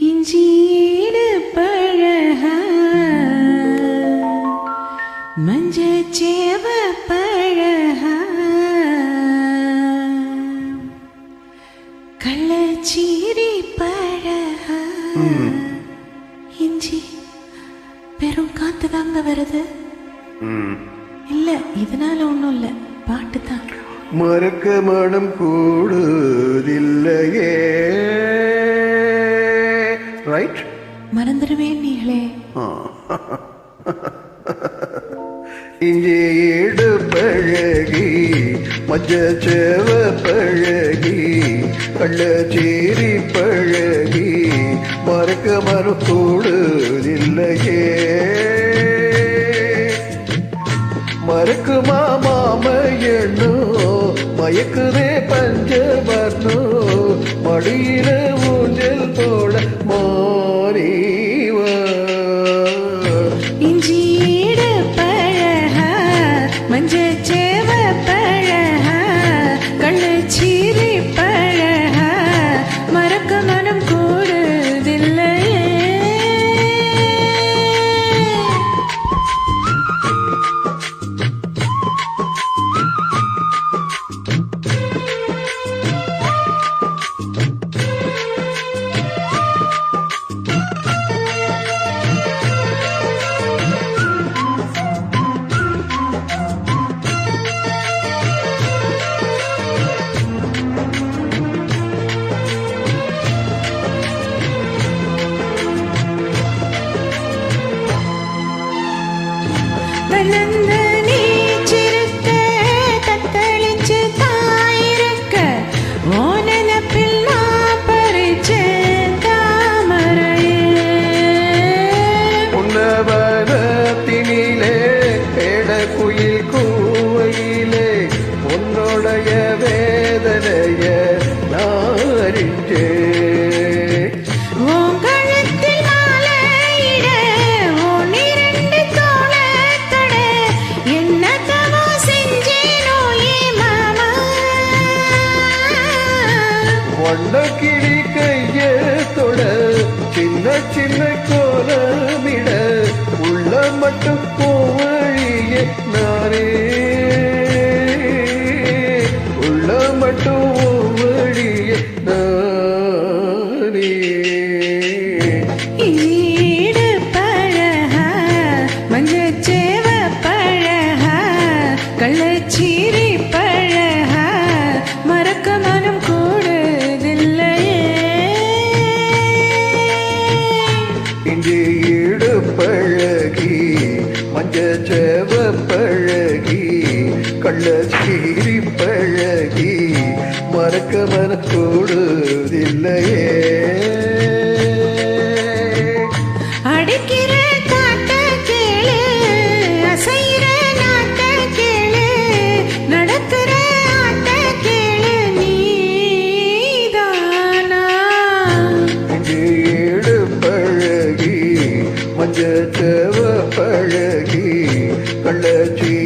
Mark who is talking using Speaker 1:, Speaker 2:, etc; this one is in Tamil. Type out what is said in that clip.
Speaker 1: இஞ்சியீடு பழக மஞ்சச்சேவ பழக கள்ளச்சீரி பழக. இஞ்சி பெரும் காத்து தாங்க வருது. இல்ல இதனால ஒண்ணும் இல்ல பாட்டு தான்.
Speaker 2: மறக்க மனம் கூடுதில்லையே
Speaker 1: நீங்களே
Speaker 2: ஈடு பழகி மஞ்சச்சேவ பழகி கள்ளச்சேரி பழகி மறக்க மனம் கூடுதில்லையே மறக்குமா மாம மயக்குதே பஞ்சவர்ணோ மடியில
Speaker 1: தன்னந்த
Speaker 2: வண்ண கிளி கையே தொட சின்ன சின்ன கோலமிட உள்ள மட்டும் போவழியே நானே
Speaker 1: மஞ்சச்சேவ பழகி கள்ளச்சீரி பழகி மறக்க
Speaker 2: மனக்கூடுதில்லையே அழகி கள்ளச்சி